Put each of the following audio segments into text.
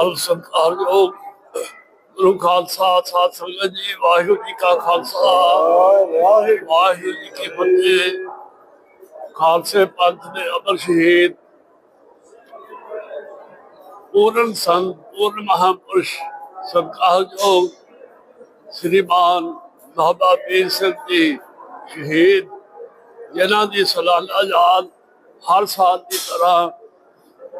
ਪਲ ਸਤਿਕਾਰਯੋਗ ਗੁਰੂ ਖਾਲਸਾ, ਸਾਧ ਸੰਗਤ ਜੀ, ਵਾਹਿਗੁਰੂ ਜੀ ਕਾ ਖਾਲਸਾ। ਵਾਹਿਗੁਰੂ ਜੀ ਕੀ ਫਤਿਹ। ਖਾਲਸੇ ਪੰਥ ਦੇ ਅਮਰ ਸ਼ਹੀਦ। ਪੂਰਨ ਸੰਤ ਪੂਰਨ ਮਹਾਪੁਰਸ਼ ਸਤਿਕਾਰਯੋਗ ਸ੍ਰੀਮਾਨ ਬਾਬਾ ਵੀਰ ਸਿੰਘ ਜੀ ਸ਼ਹੀਦ। ਜਿਨ੍ਹਾਂ ਦੀ ਸਾਲਾਨਾ ਯਾਦ ਹਰ ਸਾਲ ਦੀ ਤਰ੍ਹਾਂ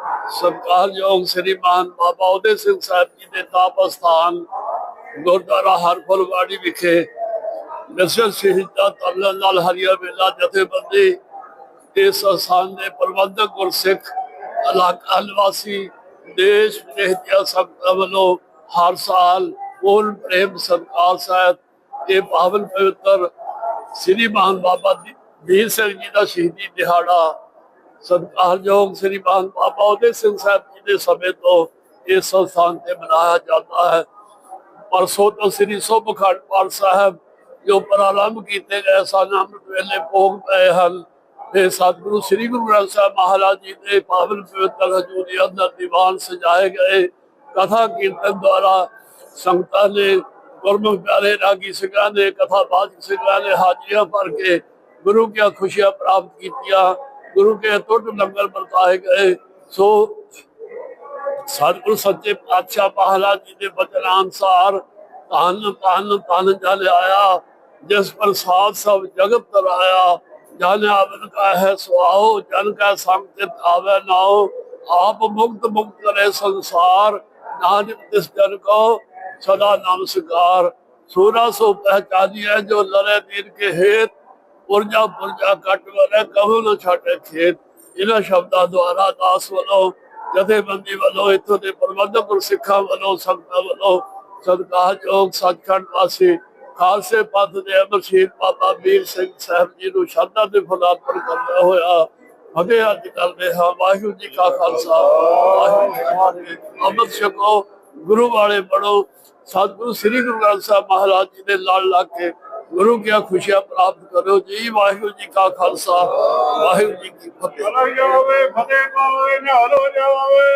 ਸ੍ਰੀ ਸ੍ਰੀਮਾਨ ਬਾਬਾ ਉਦੇ ਸਿੰਘ ਸਾਹਿਬ ਜੀ ਦੇ ਤਾਪ ਸਥਾਨ ਗੁਰਦੁਆਰਾ ਹਰਫਲਵਾੜੀ ਵਿਖੇ ਨਸਲ ਸ਼ਹੀਦਾਂ ਤਲਨ ਨਾਲ ਹਰੀਆ ਵੇਲਾ ਜਥੇਬੰਦੀ ਇਸ ਸਥਾਨ ਦੇ ਪ੍ਰਬੰਧਕ ਗੁਰਸਿੱਖ, ਇਲਾਕਾ ਨਿਵਾਸੀ, ਦੇਸ਼ ਵਿਦੇਸ਼ ਦੀਆਂ ਵੱਲੋਂ ਹਰ ਸਾਲ ਪੂਰਨ ਪ੍ਰੇਮ ਸਤਿਕਾਰ ਸਾਹਿਬ ਇਹ ਪਾਵਨ ਪਵਿੱਤਰ ਸ੍ਰੀਮਾਨ ਬਾਬਾ ਦੀ- ਸਿੰਘ ਜੀ ਦਾ ਸ਼ਹੀਦੀ ਦਿਹਾੜਾ ਸਤਿਕਾਰਯੋਗ ਸ੍ਰੀ ਬਾਨ ਬਾਬਾ ਉਦੇ ਸਿੰਘ ਸਾਹਿਬ ਜੀ ਦੇ ਸਮੇਂ ਤੋਂ ਇਸ ਸਥਾਨ ਤੇ ਮਨਾਇਆ ਜਾਂਦਾ ਹੈ। ਪਰਸੋਂ ਤੋਂ ਸ੍ਰੀ ਸੁਭਖੰਡ ਪਾਠ ਸਾਹਿਬ ਜੋ ਪ੍ਰਾਰੰਭ ਕੀਤੇ ਗਏ ਸਨ, ਅੰਮ੍ਰਿਤ ਵੇਲੇ ਭੋਗ ਪਏ ਹਨ। ਤੇ ਸਤਿਗੁਰੂ ਸ੍ਰੀ ਗੁਰੂ ਗ੍ਰੰਥ ਸਾਹਿਬ ਮਹਾਰਾਜ ਜੀ ਦੇ ਪਾਵਨ ਪਵਿੱਤਰ ਹਜ਼ੂਰੀ ਅੰਦਰ ਦੀਵਾਨ ਸਜਾਏ ਗਏ। ਕਥਾ ਕੀਰਤਨ ਦੁਆਰਾ ਸੰਗਤਾਂ ਨੇ ਗੁਰਮੁਖ ਪਿਆਰੇ ਰਾਗੀ ਸਿੰਘਾਂ ਨੇ ਕਥਾ ਬਾਜਕ ਸਿੰਘਾਂ ਨੇ ਹਾਜ਼ਰੀਆਂ ਭਰ ਕੇ ਗੁਰੂ ਕੀ ਖੁਸ਼ੀਆਂ ਪ੍ਰਾਪਤ ਕੀਤੀਆਂ। ਗੁਰੂ ਕੇ ਟੁੱਟ ਲੰਗਰ ਵਰਤਾਏ ਗਏ ਸੋ ਸਤਿਗੁਰੂ ਸੱਚੇ ਪਾਤਸ਼ਾਹ ਮਹਾਰਾਜ ਜੀ ਦੇ ਬਚਨਾਂ ਅਨੁਸਾਰ ਧੰਨ ਧੰਨ ਧੰਨ ਜਲ ਆਇਆ। ਜਿਸ ਪ੍ਰਸਾਦ ਸਭ ਜਗਤ ਤਰਾਇਆ ਜਨ ਆਵਨ ਕਾ ਹੈ ਸੁਆਓ, ਜਨ ਕਾ ਸੰਗ ਚਿਤ ਆਵੇ ਨਾਓ ਆਪ ਮੁਕਤ ਮੁਕਤ ਕਰੇ ਸੰਸਾਰ। ਨਾਨਕ ਤਿਸ ਜਨ ਕੋ ਸਦਾ ਨਾਮ ਸਿਕਾਰ ਸੂਰਾ ਸੋ ਪਹਿਚਾਨੀਐ ਜੋ ਲਰੇ ਦੀਨ ਕੇ ਹੇਤ। ਪੁਰਜਾ ਪੁਰਜਾ ਕੱਟ ਵਰੇ ਕਹੂ ਨਾ ਛਾਟੇ ਖੇਤ। ਇਹਨਾਂ ਸ਼ਬਦਾਂ ਦੁਆਰਾ ਦਾਸ ਵੱਲੋਂ, ਜਥੇਬੰਦੀ ਵੱਲੋਂ, ਇੱਥੋਂ ਦੇ ਪ੍ਰਬੰਧਕ ਗੁਰਸਿੱਖਾਂ ਵੱਲੋਂ, ਸੰਗਤਾਂ ਵੱਲੋਂ ਸਤਿਕਾਰਯੋਗ ਸੱਚਖੰਡ ਵਾਸੀ ਖਾਲਸੇ ਪੰਥ ਦੇ ਅਮਰ ਸ਼ਹੀਦ ਬਾਬਾ ਵੀਰ ਸਿੰਘ ਸਾਹਿਬ ਜੀ ਨੂੰ ਸ਼ਰਧਾ ਦੇ ਫੁੱਲ ਅਰਪਣ ਕਰਦਾ ਹੋਇਆ ਅਗੇ ਅੱਜ ਕਰਦੇ ਹਾਂ। ਵਾਹਿਗੁਰੂ ਜੀ ਕਾ ਖਾਲਸਾ। ਵਾਹਿਗੁਰੂ ਜੀ ਅੰਮ੍ਰਿਤ ਛਕੋ, ਗੁਰੂ ਵਾਲੇ ਬੜੋ ਸਤਿਗੁਰੂ ਸ੍ਰੀ ਗੁਰੂ ਗ੍ਰੰਥ ਸਾਹਿਬ ਮਹਾਰਾਜ ਜੀ ਦੇ ਲੜ ਲੱਗ ਕੇ ਗੁਰੂ ਕੀ ਖੁਸ਼ੀਆਂ ਪ੍ਰਾਪਤ ਕਰੋ ਜੀ ਵਾਹਿਗੁਰੂ ਜੀ ਕਾ ਖਾਲਸਾ ਵਾਹਿਗੁਰੂ ਜੀ ਕੀ ਫਤਿਹ। ਜਾਵੇ ਫਤਿਹ ਪਾਵੇ ਨਿਹਾਲ ਹੋ ਜਾਵੇ।